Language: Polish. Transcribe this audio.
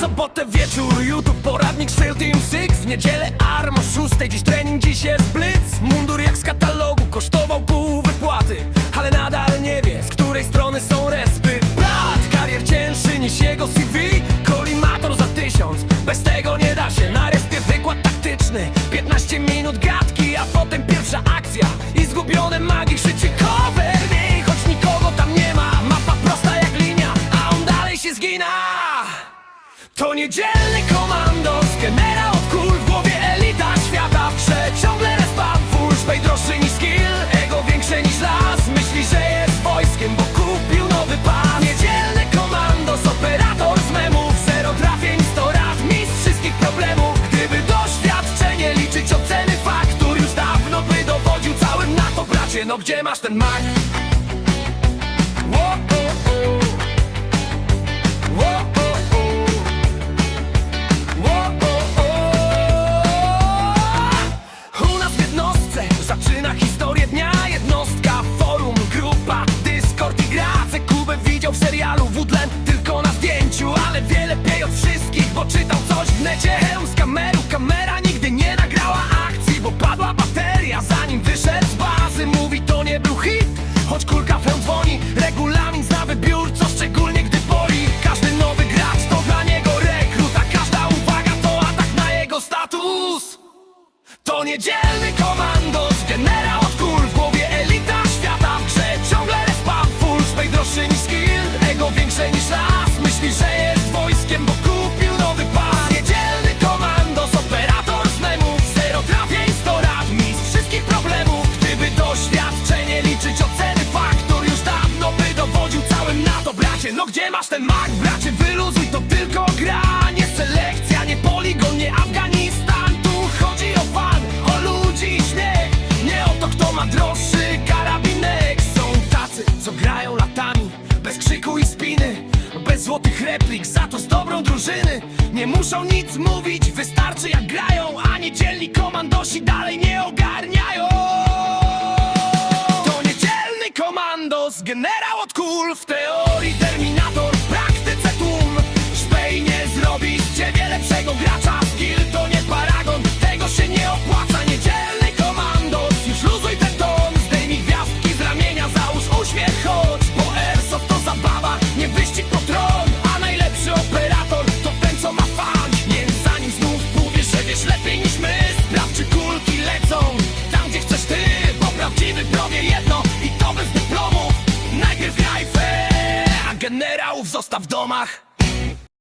sobotę wieczór, YouTube, poradnik Styl Team Six W niedzielę arm o szóstej, dziś trening, niedzielny komandos, generał od kul W głowie elita świata. W grze Ciągle respa, full spej droższy niż skill Ego większe niż las. Myśli, że jest wojskiem, bo kupił nowy pas. Niedzielny komandos, operator z memów. Zero trafień, sto rad, mistrz wszystkich problemów. Gdyby doświadczenie liczyć oceny faktur Już dawno by dowodził całym na to bracie. No gdzie masz ten mak? Woodland tylko na zdjęciu Ale wie lepiej od wszystkich, bo czytał coś w necie. Hełm z kamerą, kamera nigdy nie nagrała akcji Bo padła bateria zanim wyszedł z bazy. Mówi to nie był hit, choć kulka hełm dzwoni. Regulamin zna wybiór, co szczególnie gdy boli. Każdy nowy gracz to dla niego rekrut A każda uwaga to atak na jego status. To niedzielny komandos, masz ten mak, bracie, wyluzuj to tylko gra. Nie selekcja, nie poligon, nie Afganistan. Tu chodzi o fan, o ludzi i śmiech. Nie o to kto ma droższy karabinek. Są tacy, co grają latami Bez krzyku i spiny. Bez złotych replik, za to z dobrą drużyny. Nie muszą nic mówić, wystarczy jak grają A niedzielni komandosi dalej nie ogarniają. To niedzielny komandos, generał od kul W teorii terminator, ciebie lepszego gracza Skill to nie paragon, tego się nie opłaca Niedzielny komandos, już luzuj ten ton Zdejmij gwiazdki z ramienia, załóż uśmiech Chodź, bo airsoft to zabawa, nie wyścig po tron. A najlepszy operator to ten co ma fan Więc zanim znów powiesz, że wiesz lepiej niż my Sprawdź czy kulki lecą. Tam gdzie chcesz ty Bo prawdziwy pro wie jedno. I to bez dyplomów Najpierw graj fair, a generałów zostaw w domach